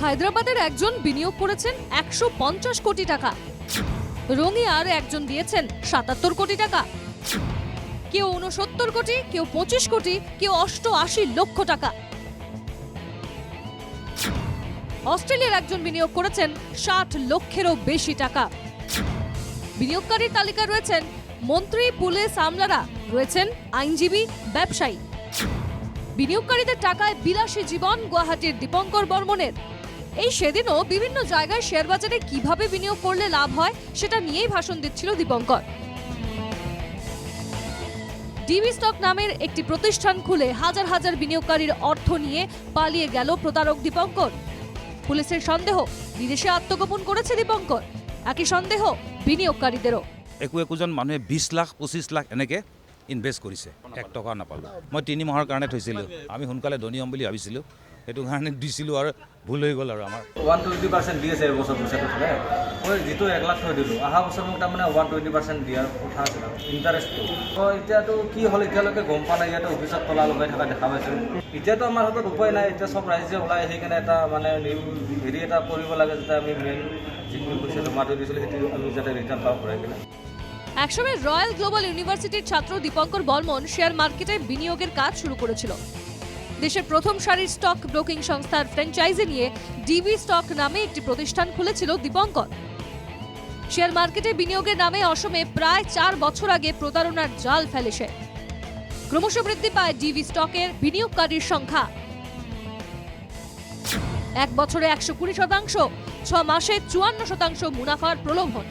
হায়দ্রাবাদের একজন বিনিয়োগ করেছেন একশো পঞ্চাশ কোটি টাকা। রঙিয়ার একজন দিয়েছেন সাতাত্তর কোটি টাকা। কেউ উনসত্তর কোটি, কেউ পঁচিশ কোটি, কেউ অষ্ট আশি লক্ষ টাকা। অস্ট্রেলিয়ার একজন বিনিয়োগ করেছেন ষাট লক্ষেরও বেশি টাকা। বিনিয়োগকারীর তালিকায় রয়েছেন মন্ত্রী পুলিশ আমলারা রয়েছেন আইনজীবী, ব্যবসায়ী। বিনিয়োগকারীদের টাকায় বিলাসী জীবন, গুয়াহাটির দীপঙ্কর বর্মনের। এই সেদিনও বিভিন্ন জায়গায় শেয়ার বাজারে কীভাবে বিনিয়োগ করলে লাভ হয়, সেটা নিয়েই ভাষণ দিচ্ছিল দীপঙ্কর। ডিবি স্টক নামের একটি প্রতিষ্ঠান খুলে হাজার হাজার বিনিয়োগকারীর অর্থ নিয়ে পালিয়ে গেল প্রতারক দীপঙ্কর। পুলিশের সন্দেহ, বিদেশে আত্মগোপন করেছে দীপঙ্কর। একই সন্দেহ, বিনিয়োগকারীদেরও। একো একোজন মানুহে বিশ লাখ পঁচিছ লাখ এনেকৈ ইনভেষ্ট কৰিছে। এক টকা নাপালোঁ। মই তিনি মাহৰ কাৰণে থৈছিলোঁ। আমি সোনকালে ধনী হ'ম বুলি ভাবিছিলোঁ। সেইটো কাৰণে দিছিলোঁ আৰু ভুল হৈ গ'ল আৰু আমাৰ। ওৱান টুৱেণ্টি পাৰ্চেণ্ট দি আছে এইবছৰ পইচাটো থ'লে মই যিটো এক লাখ থৈ দিলোঁ অহা বছৰ মোক তাৰমানে ওৱান টুৱেণ্টি পাৰ্চেণ্ট দিয়াৰ কথা আছিল ইণ্টাৰেষ্টটো তো এতিয়াতো কি হ'ল এতিয়ালৈকে গম পোৱা নাই ইয়াতে অফিচত তলা লগাই থকা দেখা পাইছোঁ। এতিয়াতো আমাৰ হাতত উপায় নাই এতিয়া চব ৰাইজে ওলাই আহি কেনে এটা মানে নিউ হেৰি এটা কৰিব লাগে যাতে আমি মেইন যিখিনি পইচা জমা থৈ দিছিলোঁ সেইটো আমি যাতে ৰিটাৰ্ণ পাওঁ ঘূৰাই কিনে। একসময় রয়্যাল গ্লোবাল ইউনিভার্সিটির ছাত্র দীপঙ্কর বর্মন শেয়ার মার্কেটে বিনিয়োগের কাজ শুরু করেছিল। দেশের প্রথম সারির স্টক ব্রোকিং সংস্থার ফ্র্যাঞ্চাইজি নিয়ে ডিবি স্টক নামে একটি প্রতিষ্ঠান খুলেছিল দীপঙ্কর। শেয়ার মার্কেটে বিনিয়োগের নামে অসমে প্রায় চার বছর আগে প্রতারণার জাল ফেলে সে। ক্রমশ বৃদ্ধি পায় ডিবি স্টকের বিনিয়োগকারীর সংখ্যা। এক বছরে একশো কুড়ি শতাংশ, ছ মাসে চুয়ান্ন শতাংশ মুনাফার প্রলোভন।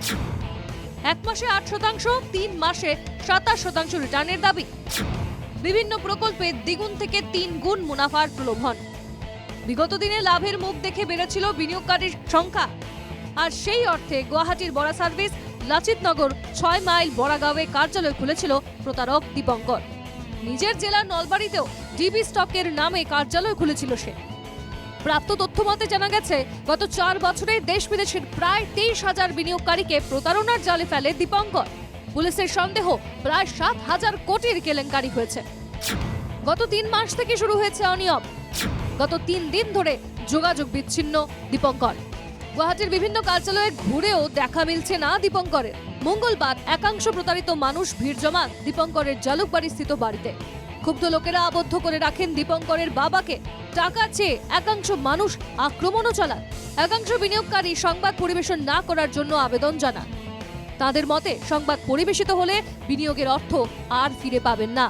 এক মাসে আট শতাংশ, তিন মাসে সাতাশ শতাংশ রিটার্নের দাবি। বিভিন্ন প্রকল্পে দ্বিগুণ থেকে তিন গুণ মুনাফার প্রলোভন। বিগত দিনে লাভের মুখ দেখে বেড়েছিল বিনিয়োগকারীর সংখ্যা। আর সেই অর্থে গুয়াহাটির বড়া সার্ভিস, লাচিতনগর ছয় মাইল বড়াগাঁওয়ে কার্যালয় খুলেছিল প্রতারক দীপঙ্কর। নিজের জেলার নলবাড়িতেও ডিবি স্টকের নামে কার্যালয় খুলেছিল সে। প্রাপ্ত তথ্য মতে জানা গেছে, গত চার বছরে দেশ বিদেশের প্রায় তেইশ হাজার বিনিয়োগকারীকে প্রতারণার জালে ফেলে দীপঙ্কর। পুলিশের সন্দেহ, প্রায় সাত হাজার কোটির কেলেঙ্কারি হয়েছে। গত তিন মাস থেকে শুরু হয়েছে অনিয়ম। গত তিন দিন ধরে যোগাযোগ বিচ্ছিন্ন দীপঙ্কর। গুয়াহাটির বিভিন্ন কার্যালয়ে ঘুরেও দেখা মিলছে না দীপঙ্করের। মঙ্গলবার একাংশ প্রতারিত মানুষ ভিড় জমান দীপঙ্করের জালুকবাড়ি স্থিত বাড়িতে। ক্ষুব্ধ লোকেরা আবদ্ধ করে রাখেন দীপঙ্করের বাবাকে। টাকা চেয়ে একাংশ মানুষ আক্রমণও চালান। একাংশ বিনিয়োগকারী সংবাদ পরিবেশন না করার জন্য আবেদন জানান। তাদের মতে, সংবাদ পরিবেশিত হলে বিনিয়োগের অর্থ আর ফিরে পাবেন না।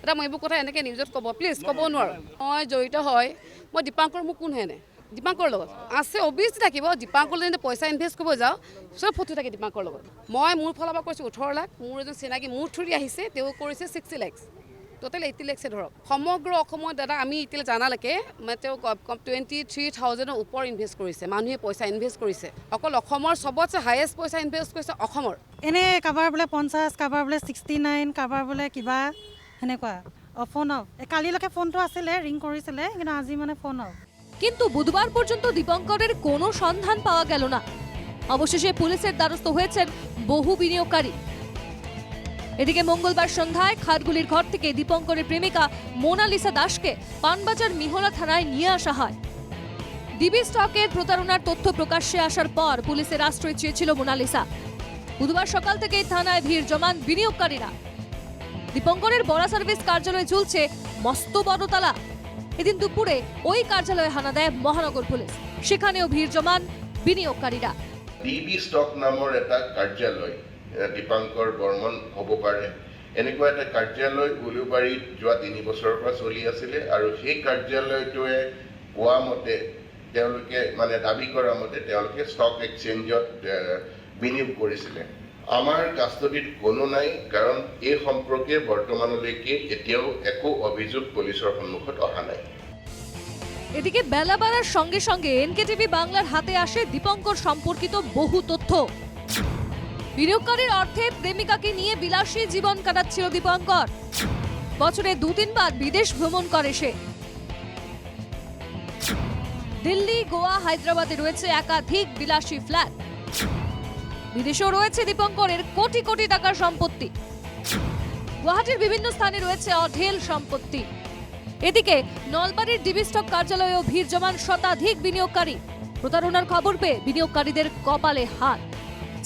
এতিয়া মই এইবোৰ কথা এনেকৈ নিউজত ক'ব। প্লিজ ক'ব নোৱাৰোঁ। মই জড়িত হয় মই দীপাংকৰ মোক কোন হেনে? দীপাংকৰ লগত। আছে অভিয়াছলি থাকিব। দীপাংকৰলৈ যদি পইচা ইনভেষ্ট কৰিব যাওঁ চব ফটো থাকে দীপাংকৰ লগত। মই মোৰ ফালৰ পৰা কৈছোঁ ওঠৰ লাখ মোৰ এজন চিনাকি মোৰ থ্ৰুদি আহিছে তেওঁ কৰিছে ছিক্সটি লেক্স টোটেল এইটি লেক্সে ধৰক। সমগ্ৰ অসমত দাদা আমি এতিয়ালৈ জানালৈকে মানে তেওঁ টুৱেণ্টি থ্ৰী থাউজেণ্ডৰ ওপৰ ইনভেষ্ট কৰিছে। মানুহে পইচা ইনভেষ্ট কৰিছে। অকল অসমৰ চবতছে হায়েষ্ট পইচা ইনভেষ্ট কৰিছে অসমৰ। এনে কাৰোবাৰ বোলে পঞ্চাছ কাৰোবাৰ বোলে ছিক্সটি নাইন কাৰোবাৰ বোলে কিবা সেনেকুৱা। অ ফোন অফ কালিলৈকে ফোনটো আছিলে ৰিং কৰিছিলে, কিন্তু আজি মানে ফোন অফ কিন্তু বুধবার পর্যন্ত দীপঙ্করের কোনো সন্ধান পাওয়া গেল না। অবশেষে পুলিশের দ্বারস্থ হয়েছেন বহু বিনিয়োগকারী এদিকে মঙ্গলবার সন্ধ্যায় খাটগুলির ঘর থেকে দীপঙ্করের প্রেমিকা মোনালিসা দাসকে পানবাজার মিহলা থানায় নিয়ে আসা হয়। ডিবি স্টকের প্রতারণার তথ্য প্রকাশ্যে আসার পর পুলিশের আশ্রয় চেয়েছিল মোনালিসা। বুধবার সকাল থেকেই থানায় ভিড় জমান বিনিয়োগকারীরা। দীপঙ্করের বড়া সার্ভিস কার্যালয়ে চলছে মস্ত বড় তালা এদিন দুপুরে ওই কার্যালয়ে হানা দেয় মহানগর পুলিশ। সেখানেও ভিড় জমান বিনিয়োগকারীরা। ডিবি ষ্টক নামৰ এটা কাৰ্যালয় দীপাংকৰ বৰ্মন হ'ব পাৰে। এনেকুৱা এটা কাৰ্যালয় উলুবাৰীত যোৱা তিনি বছৰৰ পৰা চলি আছিলে আৰু সেই কাৰ্যালয়টোৱে কোৱা মতে, তেওঁলোকে মানে দাবি কৰা মতে তেওঁলোকে ষ্টক এক্সচেঞ্জত বিনিয়োগ কৰিছিলে। আমাৰ কাষ্টডিত কোনো নাই, কাৰণ এই সম্পৰ্কে বৰ্তমানলৈকে এতিয়াও একো অভিযোগ পুলিচৰ সন্মুখত অহা নাই। এদিকে বেলা বাড়ার সঙ্গে সঙ্গে এনকেটিভি বাংলার হাতে আসে দীপঙ্কর সম্পর্কিত বহু তথ্য। বিনিয়োগকারীর অর্থে প্রেমিকাকে নিয়ে বিলাসী জীবন কাটাচ্ছিল দীপঙ্কর। বছরে দু তিনবার বিদেশ ভ্রমণ করে সে। দিল্লি, গোয়া, হায়দ্রাবাদে রয়েছে একাধিক বিলাসী ফ্ল্যাট। বিদেশেও রয়েছে দীপঙ্করের কোটি কোটি টাকার সম্পত্তি। গুয়াহাটির বিভিন্ন স্থানে রয়েছে অঢেল সম্পত্তি। এদিকে নলবাড়ির ডিবি স্টক কার্যালয়েও ভিড় জমান শতাধিক বিনিয়োগকারী। প্রতারণার খবর পেয়ে বিনিয়োগকারীদের কপালে হাত।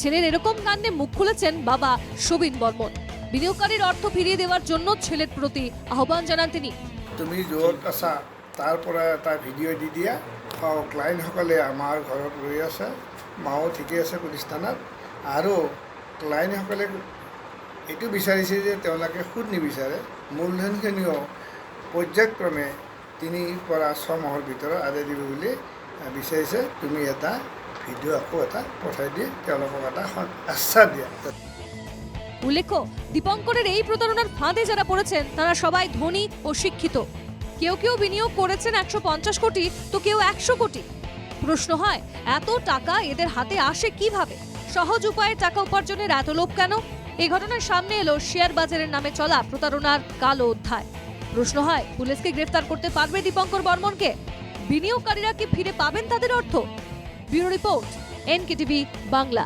ছেলের এরকম কাণ্ডে মুখ খুলেছেন বাবা সবিন বর্মন। বিনিয়োগকারীর অর্থ ফিরিয়ে দেওয়ার জন্য ছেলের প্রতি আহ্বান জানান তিনি। তুমি আছা তাৰ পৰা এটা ভিডিঅ' দি দিয়া আৰু ক্লায়েণ্টসকলে আমাৰ ঘৰত ৰৈ আছে, মাও ঠিকে আছে থানাত, আৰু ক্লায়েণ্টসকলে এইটো বিচাৰিছে যে তেওঁলোকে সুদ নিবিচাৰে, মূলধনখিনিও পৰ্যায়ক্ৰমে তিনিৰ পৰা ছমাহৰ ভিতৰত আদায় দিব বুলি বিচাৰিছে। তুমি এটা ভিডিঅ' আকৌ এটা পঠাই দি তেওঁলোকক এটা আশ্বাস দিয়া। উল্লেখ্য, দীপঙ্করের এই প্রতারণার ফাঁদে যারা পড়েছেন, তারা সবাই ধনী ও শিক্ষিত। কেউ কেউ বিনিয়োগ করেছেন একশো পঞ্চাশ কোটি, তো কেউ একশো কোটি। প্রশ্ন হয়, এত টাকা এদের হাতে আসে কীভাবে? সহজ উপায়ে টাকা উপার্জনের এত লোভ কেন? এই ঘটনার সামনে এলো শেয়ার বাজারের নামে চলা প্রতারণার কালো অধ্যায়। প্রশ্ন হয়, পুলিশকে গ্রেফতার করতে পারবে দীপঙ্কর বর্মনকে? বিনিয়োগকারীরা কি ফিরে পাবেন তাদের অর্থ? Bureau report, NKTV Bangla.